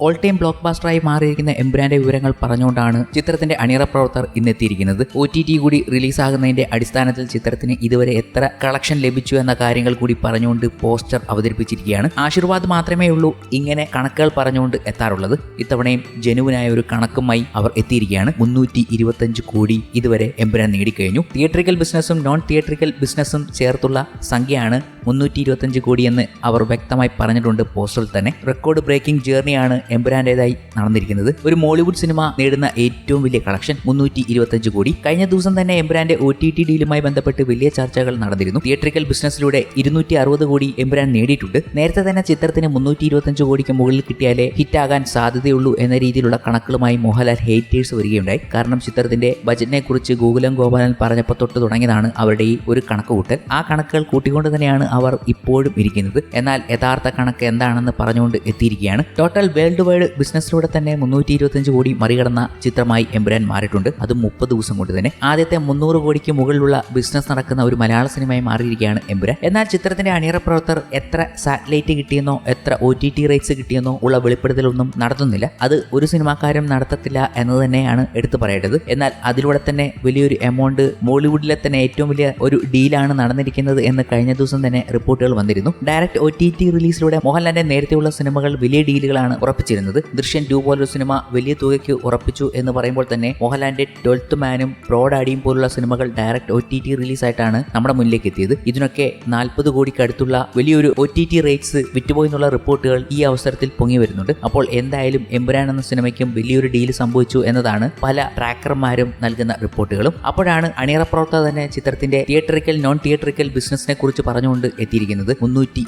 All time block ബാസ്റ്ററായി മാറിയിരിക്കുന്ന എംബ്രാന്റെ വിവരങ്ങൾ പറഞ്ഞുകൊണ്ടാണ് ചിത്രത്തിന്റെ അണിയറ പ്രവർത്തകർ ഇന്നെത്തിയിരിക്കുന്നത്. ഒ ടി ടി കൂടി റിലീസാകുന്നതിന്റെ അടിസ്ഥാനത്തിൽ ചിത്രത്തിന് ഇതുവരെ എത്ര കളക്ഷൻ ലഭിച്ചു എന്ന കാര്യങ്ങൾ കൂടി പറഞ്ഞുകൊണ്ട് പോസ്റ്റർ അവതരിപ്പിച്ചിരിക്കുകയാണ്. ആശീർവാദ് മാത്രമേ ഉള്ളൂ ഇങ്ങനെ കണക്കുകൾ പറഞ്ഞുകൊണ്ട് എത്താറുള്ളത്. ഇത്തവണയും ജനുവിനായ ഒരു കണക്കുമായി അവർ എത്തിയിരിക്കുകയാണ്. മുന്നൂറ്റി ഇരുപത്തഞ്ച് കോടി ഇതുവരെ എംബ്രാൻ നേടിക്കഴിഞ്ഞു. തിയേറ്ററിക്കൽ ബിസിനസ്സും നോൺ തിയേറ്ററിക്കൽ ബിസിനസ്സും ചേർത്തുള്ള സംഖ്യയാണ് മുന്നൂറ്റി ഇരുപത്തഞ്ച് കോടിയെന്ന് അവർ വ്യക്തമായി പറഞ്ഞിട്ടുണ്ട് പോസ്റ്ററിൽ തന്നെ. റെക്കോർഡ് ബ്രേക്കിംഗ് ജേർണിയാണ് എംബ്രാന്റെതായി നടന്നിരിക്കുന്നത്. ഒരു മോളിവുഡ് സിനിമ നേടുന്ന ഏറ്റവും വലിയ കളക്ഷൻ മുന്നൂറ്റി ഇരുപത്തഞ്ച് കോടി. കഴിഞ്ഞ ദിവസം തന്നെ എംബ്രാൻഡ് ഒ ടി ടി ഡീലുമായി ബന്ധപ്പെട്ട് വലിയ ചർച്ചകൾ നടന്നിരുന്നു. തിയേറ്ററിക്കൽ ബിസിനസ്സിലൂടെ ഇരുന്നൂറ്റി അറുപത് കോടി എംബ്രാൻ നേടിയിട്ടുണ്ട്. നേരത്തെ തന്നെ ചിത്രത്തിന് മുന്നൂറ്റി ഇരുപത്തഞ്ച് കോടിക്ക് മുകളിൽ കിട്ടിയാലേ ഹിറ്റാകാൻ സാധ്യതയുള്ളൂ എന്ന രീതിയിലുള്ള കണക്കുകളുമായി മോഹൻലാൽ ഹേറ്റേഴ്സ് വരികയുണ്ടായി. കാരണം ചിത്രത്തിന്റെ ബജറ്റിനെ കുറിച്ച് ഗോകുലം ഗോപാലൻ പറഞ്ഞപ്പോൾ തൊട്ട് തുടങ്ങിയതാണ് അവരുടെ ഈ ഒരു കണക്ക് കൂട്ടൽ ആ കണക്കുകൾ കൂട്ടിക്കൊണ്ട് തന്നെയാണ് അവർ ഇപ്പോഴും ഇരിക്കുന്നത്. എന്നാൽ യഥാർത്ഥ കണക്ക് എന്താണെന്ന് പറഞ്ഞുകൊണ്ട് എത്തിയിരിക്കുകയാണ്. ടോട്ടൽ വേൾഡ് വൈഡ് ബിസിനസ്സിലൂടെ തന്നെ മുന്നൂറ്റി ഇരുപത്തഞ്ച് കോടി മറികടന്ന ചിത്രമായി എംബ്രാൻ മാറിയിട്ടുണ്ട്. അത് മുപ്പത് ദിവസം കൊണ്ട് തന്നെ. ആദ്യത്തെ മുന്നൂറ് കോടിക്ക് മുകളിലുള്ള ബിസിനസ് നടക്കുന്ന ഒരു മലയാള സിനിമയായി മാറിയിരിക്കുകയാണ് എംബ്രാൻ എന്നാൽ ചിത്രത്തിന്റെ അണിയറ പ്രവർത്തകർ എത്ര സാറ്റലൈറ്റ് കിട്ടിയെന്നോ എത്ര ഒ ടി ടി റൈറ്റ്സ് കിട്ടിയെന്നോ ഉള്ള വെളിപ്പെടുത്തലൊന്നും നടത്തുന്നില്ല. അത് ഒരു സിനിമാക്കാരും നടത്തത്തില്ല എന്ന് തന്നെയാണ് എടുത്തു പറയേണ്ടത്. എന്നാൽ അതിലൂടെ തന്നെ വലിയൊരു എമൗണ്ട് മോളിവുഡിലെ തന്നെ ഏറ്റവും വലിയ ഒരു ഡീലാണ് നടന്നിരിക്കുന്നത് എന്ന് കഴിഞ്ഞ ദിവസം തന്നെ റിപ്പോർട്ടുകൾ വന്നിരുന്നു. ഡയറക്റ്റ് ഒ ടി ടി റിലീസിലൂടെ മോഹൻലാലിന്റെ നേരത്തെയുള്ള സിനിമകൾ വലിയ ഡീലുകളാണ് ഉറപ്പിച്ചിരുന്നത് ദൃശ്യൻ ടു പോലൊരു സിനിമ വലിയ തുകയ്ക്ക് ഉറപ്പിച്ചു എന്ന് പറയുമ്പോൾ തന്നെ മോഹൻലാലിന്റെ ട്വൽത്ത് മാനും പ്രോഡാഡിയും പോലുള്ള സിനിമകൾ ഡയറക്റ്റ് ഒ ടി ടി റിലീസായിട്ടാണ് നമ്മുടെ മുന്നിലേക്ക് എത്തിയത്. ഇതിനൊക്കെ നാൽപ്പത് കോടിക്ക് അടുത്തുള്ള വലിയൊരു ഒ ടി ടി റേറ്റ്സ് വിറ്റുപോയി എന്നുള്ള റിപ്പോർട്ടുകൾ ഈ അവസരത്തിൽ പൊങ്ങി വരുന്നുണ്ട്. അപ്പോൾ എന്തായാലും എമ്പുരാൻ എന്ന സിനിമയ്ക്കും വലിയൊരു ഡീൽ സംഭവിച്ചു എന്നതാണ് പല ട്രാക്കർമാരും നൽകുന്ന റിപ്പോർട്ടുകളും. അപ്പോഴാണ് അണിയറ പ്രവർത്തകർ തന്നെ ചിത്രത്തിന്റെ തിയേറ്ററിക്കൽ നോൺ തിയേറ്ററിക്കൽ ബിസിനസിനെ കുറിച്ച് പറഞ്ഞുകൊണ്ട് എത്തിയിരിക്കുന്നത്. മുന്നൂറ്റി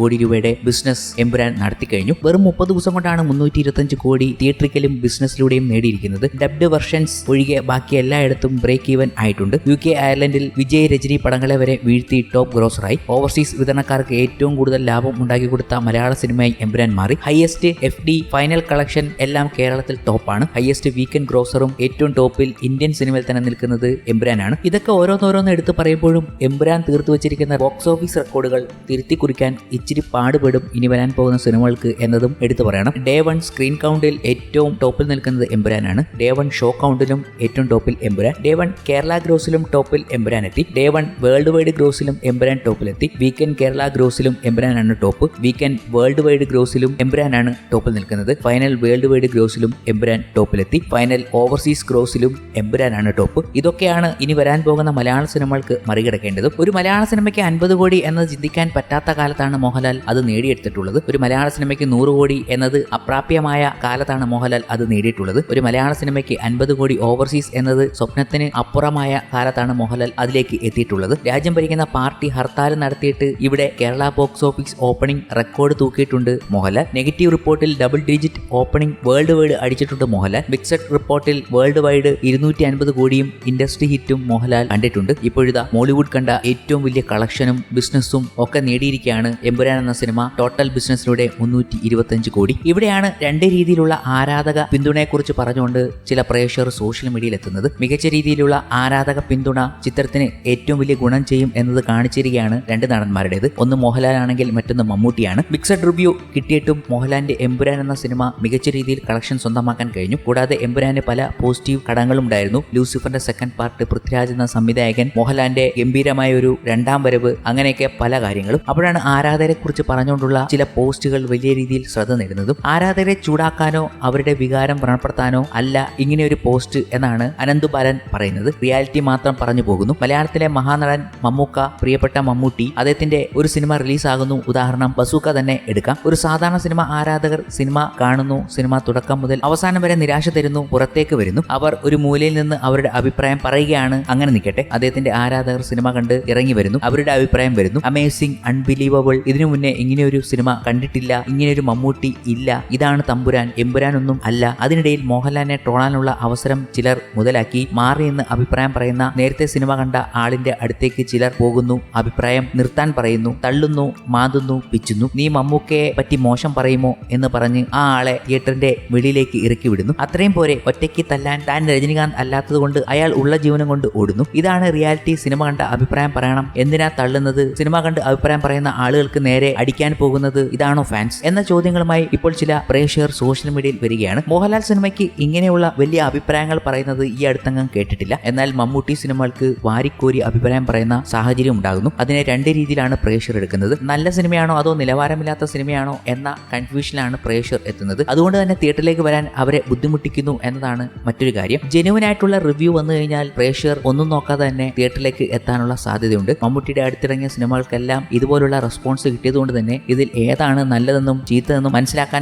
കോടി രൂപയുടെ ബിസിനസ് എമ്പുരാൻ നടത്തിക്കഴിഞ്ഞു. വെറും മുപ്പത് ദിവസം കൊണ്ടാണ് മുന്നൂറ്റി ഇരുപത്തഞ്ച് കോടി തിയേറ്ററിക്കലും ബിസിനസ്സിലൂടെയും നേടിയിരിക്കുന്നത്. ഡബ്ഡ് വെർഷൻസ് ഒഴികെ ബാക്കി എല്ലായിടത്തും ബ്രേക്ക് ഈവൻ ആയിട്ടുണ്ട്. യു കെ അയർലൻഡിൽ വിജയ് രജനി പടങ്ങളെ വരെ വീഴ്ത്തി ടോപ്പ് ഗ്രോസറായി. ഓവർസീസ് വിതരണക്കാർക്ക് ഏറ്റവും കൂടുതൽ ലാഭം ഉണ്ടാക്കി കൊടുത്ത മലയാള സിനിമയായി എംബ്രാൻ മാറി. Highest F D final collection എല്ലാം കേരളത്തിൽ ടോപ്പാണ്. ഹയസ്റ്റ് വീക്കെൻഡ് ഗ്രോസറും ഏറ്റവും ടോപ്പിൽ ഇന്ത്യൻ സിനിമയിൽ തന്നെ നിൽക്കുന്നത് എംബ്രാനാണ് ഇതൊക്കെ ഓരോന്നോരോന്ന് എടുത്തു പറയുമ്പോഴും എംബ്രാൻ തീർത്തു വെച്ചിരിക്കുന്ന ബോക്സ് ഓഫീസ് റെക്കോർഡുകൾ തിരുത്തി കുറിക്കാൻ ഇച്ചിരി പാടുപെടും ഇനി വരാൻ പോകുന്ന സിനിമകൾക്ക് എന്നതും എടുത്തു പറയണം. ഡേ വൺ സ്ക്രീൻ കൗണ്ടിൽ ഏറ്റവും ടോപ്പിൽ നിൽക്കുന്നത് എമ്പുരാനാണ്. ഡേ വൺ ഷോ കൗണ്ടിലും ഏറ്റവും ടോപ്പിൽ എമ്പുരാൻ. ഡേ വൺ കേരള ഗ്രോസിലും ടോപ്പിൽ എമ്പുരാൻ എത്തി ഡേ വൺ വേൾഡ് വൈഡ് ഗ്രോസിലും എമ്പുരാൻ ടോപ്പിലെത്തി. വീക്കെൻഡ് കേരള ഗ്രോസിലും എമ്പുരാനാണ് ടോപ്പ്. വീക്കെൻഡ് വേൾഡ് വൈഡ് ഗ്രോസിലും എമ്പുരാനാണ് ടോപ്പിൽ നിൽക്കുന്നത്. ഫൈനൽ വേൾഡ് വൈഡ് ഗ്രോസിലും എമ്പുരാൻ ടോപ്പിലെത്തി. ഫൈനൽ ഓവർസീസ് ഗ്രോസിലും എമ്പുരാനാണ് ടോപ്പ്. ഇതൊക്കെയാണ് ഇനി വരാൻ പോകുന്ന മലയാള സിനിമകൾക്ക് മറികടക്കേണ്ടത്. ഒരു മലയാള സിനിമയ്ക്ക് അൻപത് കോടി എന്നത് ചിന്തിക്കാൻ പറ്റാത്ത കാലത്താണ് മോഹൻലാൽ അത് നേടിയെടുത്തിട്ടുള്ളത്. ഒരു മലയാള സിനിമയ്ക്ക് നൂറ് കോടി എന്നത് അപ്രാപ്യമായ കാലത്താണ് മോഹൻലാൽ അത് നേടിയിട്ടുള്ളത്. ഒരു മലയാള സിനിമയ്ക്ക് അൻപത് കോടി ഓവർസീസ് എന്നത് സ്വപ്നത്തിന് അപ്പുറമായ കാലത്താണ് മോഹൻലാൽ അതിലേക്ക് എത്തിയിട്ടുള്ളത്. രാജ്യം ഭരിക്കുന്ന പാർട്ടി ഹർത്താൽ നടത്തിയിട്ട് ഇവിടെ Kerala box office opening record തൂക്കിയിട്ടുണ്ട് Mohanlal. Negative റിപ്പോർട്ടിൽ double digit opening worldwide അടിച്ചിട്ടുണ്ട് മോഹൻലാൽ. മിക്സഡ് റിപ്പോർട്ടിൽ വേൾഡ് വൈഡ് ഇരുന്നൂറ്റി അൻപത് കോടിയും ഇൻഡസ്ട്രി ഹിറ്റും മോഹൻലാൽ കണ്ടിട്ടുണ്ട്. ഇപ്പോഴിതാ മോളിവുഡ് കണ്ട ഏറ്റവും വലിയ കളക്ഷനും ബിസിനസ്സും ഒക്കെ നേടിയിരിക്കുകയാണ് എമ്പുരാൻ എന്ന സിനിമ. ടോട്ടൽ ബിസിനസ്സിലൂടെ മുന്നൂറ്റി കോടി. ഇവിടെയാണ് രണ്ട് രീതിയിലുള്ള ആരാധക പിന്തുണയെക്കുറിച്ച് പറഞ്ഞുകൊണ്ട് ചില പ്രേക്ഷകർ സോഷ്യൽ മീഡിയയിൽ എത്തുന്നത് മികച്ച രീതിയിലുള്ള ആരാധക പിന്തുണ ചിത്രത്തിന് ഏറ്റവും വലിയ ഗുണം ചെയ്യും എന്നത് കാണിച്ചിരിക്കുകയാണ് രണ്ട് നടന്മാരുടേത്. ഒന്ന് മോഹൻലാൽ ആണെങ്കിൽ മറ്റൊന്ന് മമ്മൂട്ടിയാണ്. മിക്സഡ് റിവ്യൂ കിട്ടിയിട്ടും മോഹൻലാലിന്റെ എമ്പുരാൻ എന്ന സിനിമ മികച്ച രീതിയിൽ കളക്ഷൻ സ്വന്തമാക്കാൻ കഴിഞ്ഞു. കൂടാതെ എമ്പുരാന് പല പോസിറ്റീവ് ഘടകങ്ങളും ഉണ്ടായിരുന്നു. ലൂസിഫറിന്റെ സെക്കൻഡ് പാർട്ട് പൃഥ്വിരാജ് എന്ന സംവിധായകൻ മോഹൻലാലിന്റെ ഗംഭീരമായ ഒരു രണ്ടാം വരവ് അങ്ങനെയൊക്കെ പല കാര്യങ്ങളും. അപ്പോഴാണ് ആരാധകരെ കുറിച്ച് പറഞ്ഞുകൊണ്ടുള്ള ചില പോസ്റ്റുകൾ വലിയ രീതിയിൽ ശ്രദ്ധ നേടുന്നതും. ആരാധകരെ ചൂടാക്കാനോ അവരുടെ വികാരം വ്രണപ്പെടുത്താനോ അല്ല ഇങ്ങനെ ഒരു പോസ്റ്റ് എന്നാണ് അനന്തു ബാലൻ പറയുന്നത്. റിയാലിറ്റി മാത്രം പറഞ്ഞു പോകുന്നു. മലയാളത്തിലെ മഹാനടൻ മമ്മൂക്ക പ്രിയപ്പെട്ട മമ്മൂട്ടി അദ്ദേഹത്തിന്റെ ഒരു സിനിമ റിലീസാകുന്നു. ഉദാഹരണം ബസൂക്ക തന്നെ എടുക്കാം. ഒരു സാധാരണ സിനിമ ആരാധകർ സിനിമ കാണുന്നു. സിനിമ തുടക്കം മുതൽ അവസാനം വരെ നിരാശ തരുന്നു പുറത്തേക്ക് വരുന്നു. അവർ ഒരു മൂലയിൽ നിന്ന് അവരുടെ അഭിപ്രായം പറയുകയാണ് അങ്ങനെ നിൽക്കട്ടെ. അദ്ദേഹത്തിന്റെ ആരാധകർ സിനിമ കണ്ട് ഇറങ്ങി വരുന്നു. അവരുടെ അഭിപ്രായം വരുന്നു. അമേസിംഗ് അൺബിലീവബിൾ ഇതിനു മുന്നേ ഇങ്ങനെ ഒരു സിനിമ കണ്ടിട്ടില്ല. ഇങ്ങനെ ഒരു മമ്മൂട്ടി ഇല്ല. ഇതാണ് തമ്പുരാൻ. എമ്പുരാനൊന്നും അല്ല. അതിനിടയിൽ മോഹൻലാലിനെ ട്രോളാനുള്ള അവസരം ചിലർ മുതലാക്കി മാറിയെന്ന് അഭിപ്രായം പറയുന്ന നേരത്തെ സിനിമ കണ്ട ആളിന്റെ അടുത്തേക്ക് ചിലർ പോകുന്നു. അഭിപ്രായം നിർത്താൻ പറയുന്നു. തള്ളുന്നു മാതുന്നു പിച്ചുന്നു. നീ മമ്മൂക്കയെ പറ്റി മോശം പറയുമോ? എന്ന് പറഞ്ഞ് ആ ആളെ തിയേറ്ററിന്റെ വെളിയിലേക്ക് ഇറക്കി വിടുന്നു. അത്രയും പോരെ ഒറ്റയ്ക്ക് തല്ലാൻ താൻ രജനികാന്ത് അല്ലാത്തതുകൊണ്ട് അയാൾ ഉള്ള ജീവനം കൊണ്ട് ഓടുന്നു. ഇതാണ് റിയാലിറ്റി സിനിമ കണ്ട അഭിപ്രായം പറയണം. എന്തിനാ തള്ളുന്നത്? സിനിമ കണ്ട് അഭിപ്രായം പറയുന്ന ആളുകൾക്ക് നേരെ അടിക്കാൻ പോകുന്നത് ഇതാണോ ഫാൻസ്? എന്ന ചോദ്യങ്ങളുമായി ഇപ്പോൾ ചില പ്രേക്ഷകർ സോഷ്യൽ മീഡിയയിൽ വരികയാണ്. മോഹൻലാൽ സിനിമയ്ക്ക് ഇങ്ങനെയുള്ള വലിയ അഭിപ്രായങ്ങൾ പറയുന്നത് ഈ അടുത്തങ്ങം കേട്ടിട്ടില്ല. എന്നാൽ മമ്മൂട്ടി സിനിമകൾക്ക് വാരിക്കോരി അഭിപ്രായം പറയുന്ന സാഹചര്യം ഉണ്ടാകുന്നു. അതിനെ രണ്ട് രീതിയിലാണ് പ്രേക്ഷകർ എടുക്കുന്നത്. നല്ല സിനിമയാണോ അതോ നിലവാരമില്ലാത്ത സിനിമയാണോ എന്ന കൺഫ്യൂഷനിലാണ് പ്രേക്ഷകർ എത്തുന്നത്. അതുകൊണ്ട് തന്നെ തിയേറ്ററിലേക്ക് വരാൻ അവരെ ബുദ്ധിമുട്ടിക്കുന്നു എന്നതാണ് മറ്റൊരു കാര്യം. ജെനുവൻ ആയിട്ടുള്ള റിവ്യൂ വന്നു കഴിഞ്ഞാൽ പ്രേക്ഷകർ ഒന്നും നോക്കാതെ തന്നെ തിയേറ്ററിലേക്ക് എത്താനുള്ള സാധ്യതയുണ്ട്. മമ്മൂട്ടിയുടെ അടുത്തിറങ്ങിയ സിനിമകൾക്കെല്ലാം ഇതുപോലുള്ള റെസ്പോൺസ് കിട്ടിയതുകൊണ്ട് തന്നെ ഇതിൽ ഏതാണ് നല്ലതെന്നും ചീത്തതെന്നും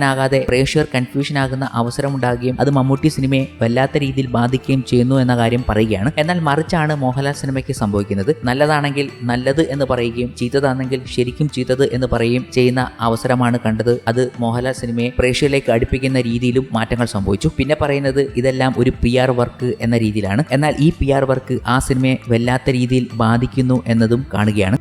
മനസ്സിലാക്കാനാകാതെ പ്രേക്ഷകർ കൺഫ്യൂഷൻ ആകുന്ന അവസരം ഉണ്ടാകുകയും അത് മമ്മൂട്ടി സിനിമയെ വല്ലാത്ത രീതിയിൽ ബാധിക്കുകയും ചെയ്യുന്നു എന്ന കാര്യം പറയുകയാണ്. എന്നാൽ മറിച്ചാണ് മോഹൻലാൽ സിനിമയ്ക്ക് സംഭവിക്കുന്നത്. നല്ലതാണെങ്കിൽ നല്ലത് എന്ന് പറയുകയും ചീത്തതാണെങ്കിൽ ശരിക്കും ചീത്തത് എന്ന് പറയുകയും ചെയ്യുന്ന അവസരമാണ് കണ്ടത്. അത് മോഹൻലാൽ സിനിമയെ പ്രേക്ഷകരിലേക്ക് അടുപ്പിക്കുന്ന രീതിയിലും മാറ്റങ്ങൾ സംഭവിച്ചു. പിന്നെ പറയുന്നത് ഇതെല്ലാം ഒരു പി ആർ വർക്ക് എന്ന രീതിയിലാണ്. എന്നാൽ ഈ പി ആർ വർക്ക് ആ സിനിമയെ വല്ലാത്ത രീതിയിൽ ബാധിക്കുന്നു എന്നതും കാണുകയാണ്.